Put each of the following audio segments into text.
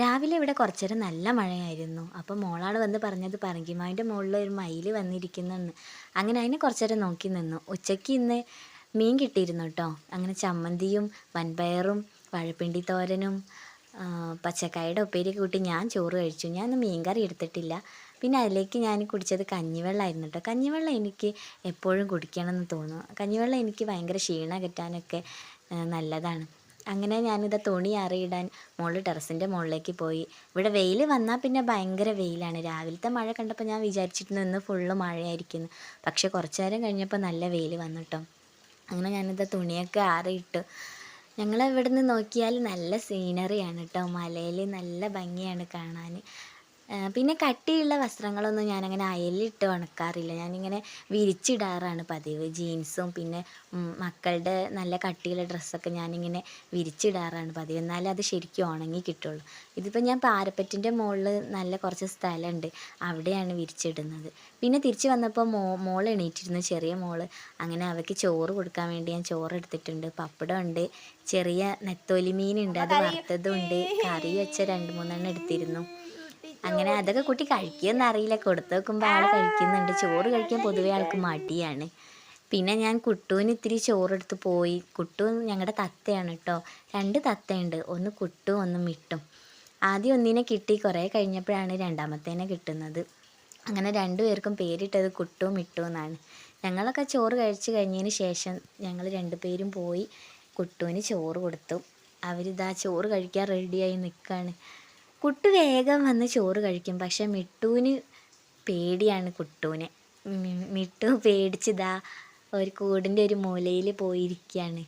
രാവിലെ ഇവിടെ കുറച്ചേരം നല്ല മഴയായിരുന്നു. അപ്പോൾ മോളാണ് വന്ന് പറഞ്ഞത് പറങ്കിമാവിന്റെ മുകളിൽ ഒരു മയിൽ വന്നിരിക്കുന്നെന്ന്. അങ്ങനെ അതിനെ കുറച്ചേരം നോക്കി നിന്നു. ഉച്ചയ്ക്ക് ഇന്ന് മീൻ കിട്ടിയിരുന്നു കേട്ടോ അങ്ങനെ ചമ്മന്തിയും വൻപയറും വാഴപ്പിണ്ടി തോരനും പച്ചക്കായുടെ ഉപ്പേരി കൂട്ടി ഞാൻ ചോറ് കഴിച്ചു. ഞാൻ മീൻ കറി എടുത്തിട്ടില്ല. പിന്നെ അതിലേക്ക് ഞാൻ കുടിച്ചത് കഞ്ഞിവെള്ളമായിരുന്നു കേട്ടോ കഞ്ഞിവെള്ളം എനിക്ക് എപ്പോഴും കുടിക്കണമെന്ന് തോന്നുന്നു. കഞ്ഞിവെള്ളം എനിക്ക് ഭയങ്കര ക്ഷീണം അകറ്റാനൊക്കെ നല്ലതാണ്. അങ്ങനെ ഞാനിത് തുണി അറിയിടാൻ മുകളിൽ ടെറസിന്റെ മുകളിലേക്ക് പോയി. ഇവിടെ വെയിൽ വന്നാൽ പിന്നെ ഭയങ്കര വെയിലാണ്. രാവിലത്തെ മഴ കണ്ടപ്പോൾ ഞാൻ വിചാരിച്ചിരുന്നു ഇന്ന് ഫുള്ള് മഴയായിരിക്കുന്നു. പക്ഷെ കുറച്ച് നേരം കഴിഞ്ഞപ്പോൾ നല്ല വെയിൽ വന്നു അങ്ങനെ ഞാനിത് തുണിയൊക്കെ ആറിയിട്ടു. ഞങ്ങൾ നിന്ന് നോക്കിയാൽ നല്ല സീനറിയാണ് കേട്ടോ മലയിൽ നല്ല ഭംഗിയാണ് കാണാൻ പിന്നെ കട്ടിയുള്ള വസ്ത്രങ്ങളൊന്നും ഞാനങ്ങനെ അയലിട്ട് ഉണക്കാറില്ല. ഞാനിങ്ങനെ വിരിച്ചിടാറാണ് പതിവ്. ജീൻസും പിന്നെ മക്കളുടെ നല്ല കട്ടിയുള്ള ഡ്രസ്സൊക്കെ ഞാനിങ്ങനെ വിരിച്ചിടാറാണ് പതിവ്. എന്നാലേ അത് ശരിക്കും ഉണങ്ങി കിട്ടുള്ളൂ. ഇതിപ്പോൾ ഞാൻ പാരപ്പറ്റിന്റെ മുകളിൽ നല്ല കുറച്ച് സ്ഥലമുണ്ട് അവിടെയാണ് വിരിച്ചിടുന്നത്. പിന്നെ തിരിച്ച് വന്നപ്പോൾ മോ മോൾ എണീറ്റിരുന്നു ചെറിയ മോൾ. അങ്ങനെ അവയ്ക്ക് ചോറ് കൊടുക്കാൻ വേണ്ടി ഞാൻ ചോറ് എടുത്തിട്ടുണ്ട് പപ്പടം ഉണ്ട് ചെറിയ നെത്തോലി മീനുണ്ട് അത് വറുത്തതും ഉണ്ട് കറി വെച്ച രണ്ട് മൂന്നെണ്ണം എടുത്തിരുന്നു. അങ്ങനെ അതൊക്കെ കുട്ടി കഴിക്കുമെന്ന് അറിയില്ല. കൊടുത്തു വെക്കുമ്പോൾ ആൾ കഴിക്കുന്നുണ്ട്. ചോറ് കഴിക്കാൻ പൊതുവെ ആൾക്ക് മടിയാണ്. പിന്നെ ഞാൻ കുട്ടുവിന് ഇത്തിരി ചോറെടുത്ത് പോയി. കുട്ടു ഞങ്ങളുടെ തത്തയാണ് കേട്ടോ രണ്ട് തത്തയുണ്ട്. ഒന്ന് കുട്ടും ഒന്ന് മിട്ടും. ആദ്യം ഒന്നിനെ കിട്ടി. കുറേ കഴിഞ്ഞപ്പോഴാണ് രണ്ടാമത്തേനെ കിട്ടുന്നത്. അങ്ങനെ രണ്ടുപേർക്കും പേരിട്ടത് കുട്ടു മിട്ടു എന്നാണ്. ഞങ്ങളൊക്കെ ചോറ് കഴിച്ചു കഴിഞ്ഞതിന് ശേഷം ഞങ്ങൾ രണ്ടുപേരും പോയി കുട്ടുവിന് ചോറ് കൊടുത്തു. അവരിതാ ചോറ് കഴിക്കാൻ റെഡിയായി നിൽക്കുകയാണ് കുട്ടു വേഗം വന്ന് ചോറ് കഴിക്കും. പക്ഷെ മിട്ടുവിന് പേടിയാണ് കുട്ടുവിനെ. മിട്ടു പേടിച്ചിതാ ഒരു കൂടിന്റെ ഒരു മൂലയിൽ പോയിരിക്കുകയാണ്.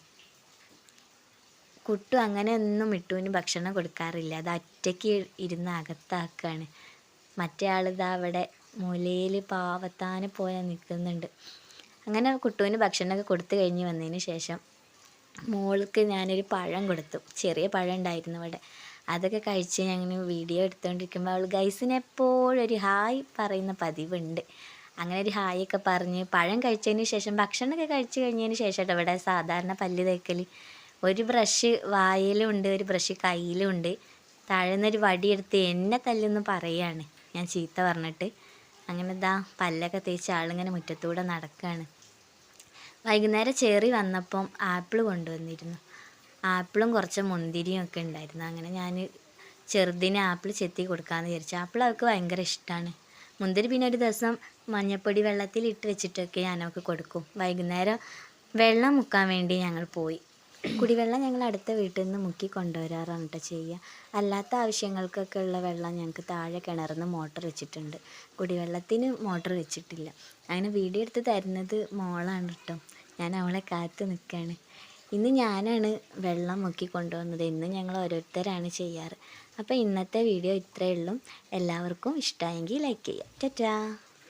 കുട്ടു അങ്ങനെ ഒന്നും മിട്ടുവിന് ഭക്ഷണം കൊടുക്കാറില്ല. അത് ഒറ്റയ്ക്ക് ഇരുന്ന് അകത്താക്കുകയാണ്. മറ്റേ ആളിതാ അവിടെ മൂലയിൽ പാവത്താനെ പോലെ നിൽക്കുന്നുണ്ട്. അങ്ങനെ കുട്ടുവിന് ഭക്ഷണമൊക്കെ കൊടുത്തു കഴിഞ്ഞ് വന്നതിന് ശേഷം മോൾക്ക് ഞാനൊരു പഴം കൊടുത്തു. ചെറിയ പഴം ഉണ്ടായിരുന്നു അവിടെ. അതൊക്കെ കഴിച്ച് ഞാൻ വീഡിയോ എടുത്തുകൊണ്ടിരിക്കുമ്പോൾ അവൾ ഗൈസിന് എപ്പോഴും ഒരു ഹായ് പറയുന്ന പതിവുണ്ട്. അങ്ങനെ ഒരു ഹായ് ഒക്കെ പറഞ്ഞ് പഴം കഴിച്ചതിന് ശേഷം ഭക്ഷണമൊക്കെ കഴിച്ചു കഴിഞ്ഞതിന് ശേഷം ഇവിടെ സാധാരണ പല്ല് തേക്കൽ ഒരു ബ്രഷ് ഉണ്ട് ഒരു ബ്രഷ് കയ്യിലും ഉണ്ട്. താഴെ നിന്നൊരു വടിയെടുത്ത് എന്നെ തല്ലെന്ന് പറയാണ് ഞാൻ ചീത്ത പറഞ്ഞിട്ട്. അങ്ങനെ ഇതാ പല്ലൊക്കെ തേച്ച് ആളിങ്ങനെ മുറ്റത്തൂടെ നടക്കുകയാണ് വൈകുന്നേരം ചേറി വന്നപ്പം ആപ്പിൾ കൊണ്ടുവന്നിരുന്നു. ആപ്പിളും കുറച്ച് മുന്തിരിയും ഒക്കെ ഉണ്ടായിരുന്നു. അങ്ങനെ ഞാൻ ചെറുതിന് ആപ്പിൾ ചെത്തി കൊടുക്കാമെന്ന് വിചാരിച്ചു. ആപ്പിൾ അവൾക്ക് ഭയങ്കര ഇഷ്ടമാണ് മുന്തിരി പിന്നെ ഒരു ദിവസം മഞ്ഞപ്പൊടി വെള്ളത്തിൽ ഇട്ട് വെച്ചിട്ടൊക്കെ ഞാൻ അവൾക്ക് കൊടുക്കും. വൈകുന്നേരം വെള്ളം മുക്കാൻ വേണ്ടി ഞങ്ങൾ പോയി. കുടിവെള്ളം ഞങ്ങൾ അടുത്ത വീട്ടിൽ നിന്ന് മുക്കി കൊണ്ടുവരാറാണ് കേട്ടോ ചെയ്യുക അല്ലാത്ത ആവശ്യങ്ങൾക്കൊക്കെ ഉള്ള വെള്ളം ഞങ്ങൾക്ക് താഴെ കിണറിന്ന് മോട്ടർ വെച്ചിട്ടുണ്ട്. കുടിവെള്ളത്തിന് മോട്ടർ വെച്ചിട്ടില്ല. അങ്ങനെ വീഡിയോ എടുത്ത് തരുന്നത് മോളാണ് കേട്ടോ ഞാൻ അവളെ കാത്തു നിൽക്കുകയാണ് ഇന്ന് ഞാനാണ് വെള്ളം മുക്കി കൊണ്ടുവന്നത്. ഇന്ന് ഞങ്ങൾ ഓരോരുത്തരാണ് ചെയ്യാറ്. അപ്പോൾ ഇന്നത്തെ വീഡിയോ ഇത്രയേ ഉള്ളൂ. എല്ലാവർക്കും ഇഷ്ടമായെങ്കിൽ ലൈക്ക് ചെയ്യാം ടാറ്റാ.